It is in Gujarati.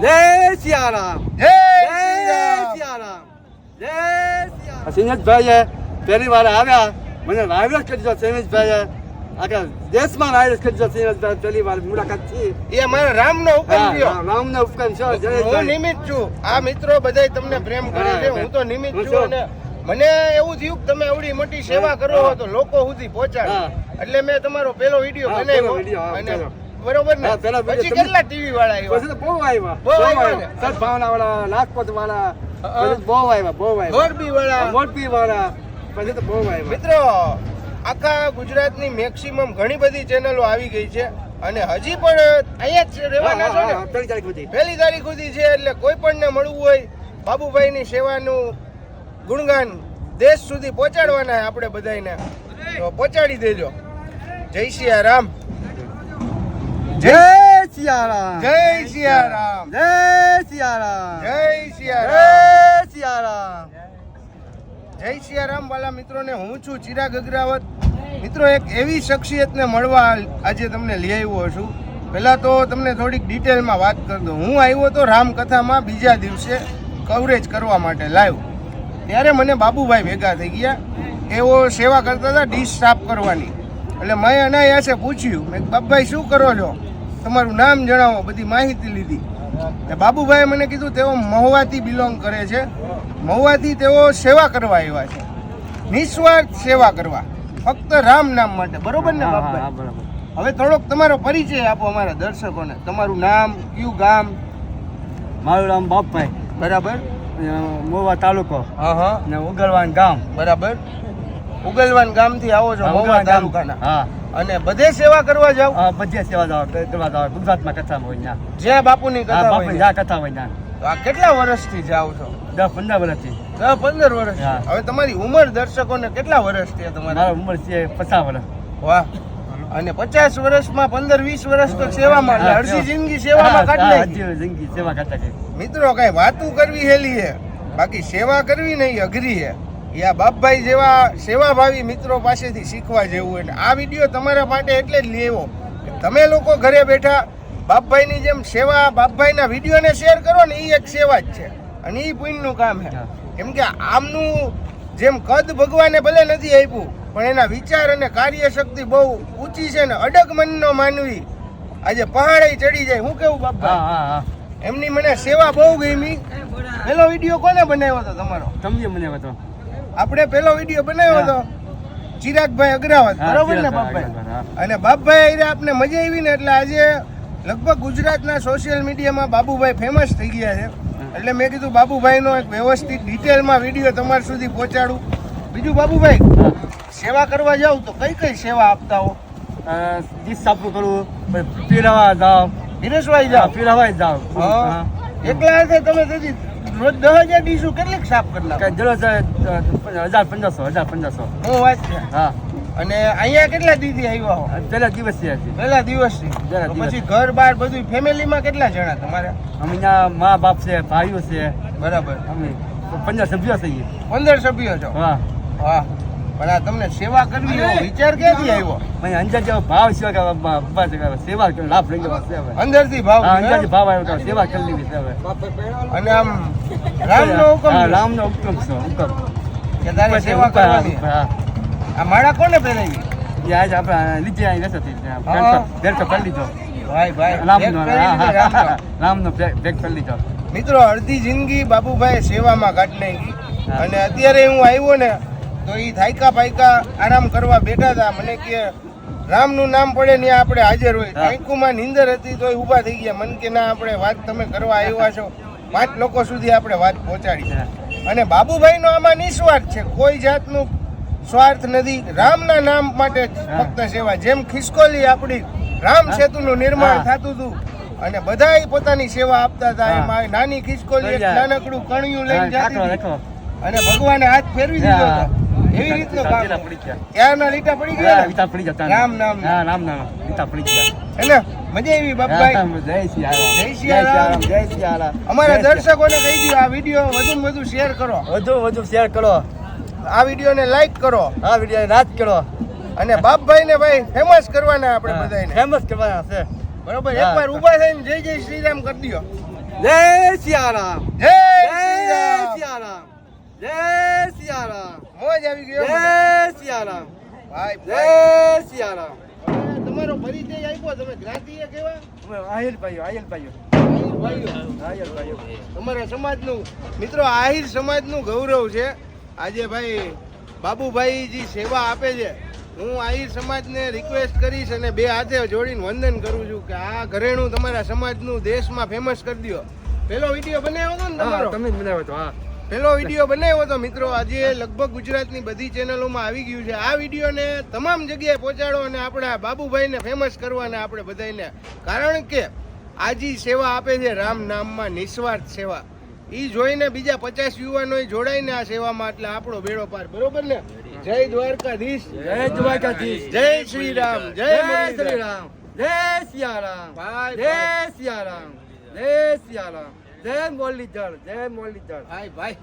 જય સિયારામ સિંહજભાઈએ પહેલી વાર આવ્યા મને વાયરસ કરી સિંહજભાઈએ આખા દેશમાં વાયરસ કરી સિંહજભાઈ પહેલી વાર મુલાકાત એ મારા રામનો હા, થયો રામનો ઉપકાર છો હું જયેશભાઈ છું આ મિત્રો બધાય તમને પ્રેમ કરે છે હું તો નિમિત છું. અને મને એવું થયું કે તમે આવડી મોટી સેવા કરો તો લોકો સુધી પહોંચાડો એટલે મેં તમારો પેલો વીડિયો બનાવ્યો અને. બરોબર ને? પછી કેટલા ટીવી વાળા પછી આવ્યા તો બહુ આવ્યા. બહુ આવ્યા સદભાવના વાળા લાખપત વાળા બહુ આવ્યા બહુ આવ્યા. મોરબી વાળા મોરબી વાળા પછી તો બહુ આવ્યા. મિત્રો આખા ગુજરાતની મેક્સિમમ ઘણી બધી ચેનલો આવી ગઈ છે અને હજી પણ અહીંયા જ રહેવાના છો ને? પહેલી તારીખ સુધી. પહેલી તારીખ સુધી છે એટલે કોઈ પણ ને મળવું હોય બાબુભાઈની સેવાનું ગુણગાન દેશ સુધી પહોંચાડવાના આપણે બધાને તો પહોંચાડી દેજો. જય સિયારામ જય સિયારામ. જય સિયારામ. જય સિયારામ. જય સિયારામ. જય સિયારામ. જય સિયારામ વાલા મિત્રોને હું છું ચિરાગ અગ્રાવત. મિત્રો એક એવી શખ્સિયતને મળવા આજે તમને લઈ આવ્યો છું. પહેલાં તો તમને થોડીક ડિટેલમાં વાત કરી દઉં. હું આવ્યો તો રામકથામાં બીજા દિવસે કવરેજ કરવા માટે લાઈવ ત્યારે મને બાબુભાઈ ભેગા થઈ ગયા. એવો સેવા કરતા હતા ડીશ સાફ કરવાની. એટલે મેં અનાયાસે પૂછ્યું. મેં કીધું, શું કરો છો? તમારું નામ જણાવો બધી માહિતી લીધી. બાબુભાઈએ મને કીધું તેઓ મહુવાથી બિલોંગ કરે છે. મહુવાથી તેઓ સેવા કરવા આવ્યા છે. નિસ્વાર્થ સેવા કરવા. ફક્ત રામ નામ માટે. બરોબર ને બરાબર. હવે થોડોક તમારો પરિચય આપો અમારા દર્શકોને. તમારું નામ કયું ગામ? મારું નામ બાપભાઈ. બરાબર. મોવા તાલુકો. હા હા. ને ઉગરવાન ગામ. બરાબર. ઉગલવાન ગામથી આવો છો હા, મહુવા તાલુકાના. હા. અને બધે સેવા કરવા જાવ હા, બધે સેવા જાવ કરવા જાવ ગુજરાતમાં કથા હોય ત્યાં. જ્યાં બાપુની હા કથા હોય જ્યાં કથા હોય ત્યાં. તો આ કેટલા વર્ષથી જાવ છો? દસ પંદર વર્ષથી. દસ પંદર વર્ષ હવે તમારી ઉંમર દર્શકોને કેટલા વર્ષ છે તમારી? મારી ઉંમર છે પચાસ વર્ષ. વાહ. અને પચાસ વર્ષમાં પંદર વીસ વર્ષ તો સેવામાં હા, અડધી. જિંદગી સેવામાં હા, કાઢી હા, જિંદગી સેવા કરતા મિત્રો કઈ વાતું કરવી હેલી છે બાકી સેવા કરવી નહીં અઘરી છે આ બાપભાઈ જેવા સેવાભાવી મિત્રો પાસેથી શીખવા જેવું એટલે આ વીડિયો તમારા માટે એટલે જ લેવો. કે તમે લોકો ઘરે બેઠા બાપભાઈની જેમ સેવા બાપભાઈના વિડીયોને શેર કરો ને એ એક સેવા જ છે. અને એ પુણ્યનું કામ છે. કેમ કે આમનું જેમ કદ ભગવાને ભલે નથી આપ્યું પણ એના વિચાર અને કાર્ય શક્તિ બહુ ઊંચી છે ને અડગ મનનો માનવી. આજે પહાડે ચડી જાય. હું કેવું હા બાપભાઈ? હા હા એમની મને સેવા બહુ ગમી. પેલો વીડિયો કોને બનાવ્યો હતો તમારો? સમજે મને હવે તો આપણે પેલો વીડિયો બનાવ્યો હતો. ચિરાગભાઈ અગ્રાવત બરોબર ને બાપભાઈ? અને બાપભાઈ આઈને આપને મજા આવી ને એટલે આજે લગભગ ગુજરાતના સોશિયલ મીડિયામાં બાબુભાઈ ફેમસ થઈ ગયા છે. એટલે મેં કીધું બાબુભાઈનો એક વ્યવસ્થિત ડિટેલમાં વીડિયો તમારા સુધી પહોંચાડું. બીજું બાબુભાઈ સેવા કરવા જાવ તો કઈ કઈ સેવા આપતા હો? ડીશ સાફ કરવું પીરાવા જાવ ધીરેશભાઈ જાવ પીરાવા જાવ. એકલા હાથે તમે તેથી રોજ દસ હજાર ડીશું કેટલીક સાફ કરી કે દરરોજ હજાર પંદરસો હજાર પંદરસો. હું વાત છે. હા. અને અહીંયા કેટલા દીદી આવ્યા હો? પેલા દિવસથી. પહેલા દિવસથી થી પછી ઘર બાર બધું ફેમિલીમાં કેટલા જણા તમારા? અમે ત્યાં મા બાપ છે ભાઈઓ છે. બરાબર. અમે પંદર સભ્યો છીએ. પંદર સભ્યો છો? હા. વાહ પણ આ તમને સેવા કરવી એવો વિચાર ક્યાંથી આવ્યો? મને અંજાર જેવો ભાવ બાબા સેવા લાભ લઈ લેવા છે હવે. ભાવ અંજાર હે? ભાવ આવ્યો સેવા કરી લેવી છે હવે. અને આમ રામનો હુકમ હા છે? હુકમ છે હુકમ. કે તારે સેવા કરવાની. આ માળા કોને પહેરાવી? આજ આપણે લીધે કરી લીધો. ભાઈ ભાઈ રામનો રામનો. બેગ કરી લીધો. મિત્રો અડધી જિંદગી બાબુભાઈ સેવામાં કાઢી નાખી. અને અત્યારે હું આવ્યો ને તો એ થાયકા પાયકા આરામ કરવા બેઠા હતા. મને કે રામનું નામ પડે ને આપણે હાજર હોય. થાયકુમાં નીંદર હતી તોય ઊભા થઈ ગયા. મન કે ના આપણે વાત તમે કરવા આવ્યા છો. પાંચ લોકો સુધી આપણે વાત પહોંચાડી. અને બાબુભાઈનો આમાં નિસ્વાર્થ છે. કોઈ જાતનું સ્વાર્થ નથી. રામના નામ માટે ફક્ત સેવા. જેમ ખિસકોલી આપણી રામ સેતુનું નિર્માણ થતું હતું અને બધા પોતાની સેવા આપતા હતા. એમાં નાની ખિસકોલી નાનકડું કણિયું લઈને જાતી અને ભગવાને હાથ ફેરવી દીધો. હતો. એવી રીતનું કામ પડી ગયા. લીટા પડી ગયા? ને? લીટા પડી જતા રામ નામ. હા નામ લીટા પડી ગયા. એને મજા આવી બાપભાઈ? જય સિયારામ જય સિયારામ. જય સિયારામ અમારા દર્શકોને કહી દો આ વીડિયો વધુમાં વધુ શેર કરો. વધુ વધુ શેર કરો. આ વિડીયોને લાઈક કરો. આ વિડીયોને રાજ કરો. અને બાપભાઈને ભાઈ ફેમસ કરવાના આપણે બધાને ફેમસ કરવાના છે. બરોબર. એકવાર ઊભા થઈને જય જય શ્રીરામ કરી દો જય સિયારામ જય સિયારામ જય સિયારામ. મોજ આવી ગયો. જય સિયારામ. ભાઈ જય સિયારામ. તમારો પરિચય આપ્યો તમે જ્ઞાતિએ કેવા? અમે આહિર ભાઈઓ આહિર ભાઈઓ. અમારા સમાજનું મિત્રો આહિર સમાજનું ગૌરવ છે. આજે ભાઈ બાબુભાઈ જે સેવા આપે છે. હું આહિર સમાજને રિક્વેસ્ટ કરીશ અને બે હાથે જોડીને વંદન કરું છું કે આ ઘરેણું તમારા સમાજનું દેશમાં ફેમસ કરી દો પેલો વીડિયો બનાવ્યો હતો ને તમારો? તમે જ બનાવ્યો હતો હા. પેલો વીડિયો બનાવ્યો હતો મિત્રો. આજે લગભગ ગુજરાતની બધી ચેનલોમાં આવી ગયું છે. આ વિડીયોને તમામ જગ્યાએ પહોંચાડો અને આપણા બાબુભાઈને ફેમસ કરવાના આપણે બધાને કારણ કે આજી સેવા આપે છે રામ નામમાં નિસ્વાર્થ સેવા. એ જોઈને બીજા પચાસ યુવાનો જોડાઈને આ સેવામાં એટલે આપણો બેડો પાર. બરોબર ને? જય દ્વારકાધીશ. જય દ્વારકાધીશ. જય શ્રી રામ જય. શ્રી રામ જય સિયારામ. જય શિયા સિયારામ. જય સિયારામ. જય મોરલીધર જય મોરલીધર ભાઈ ભાઈ.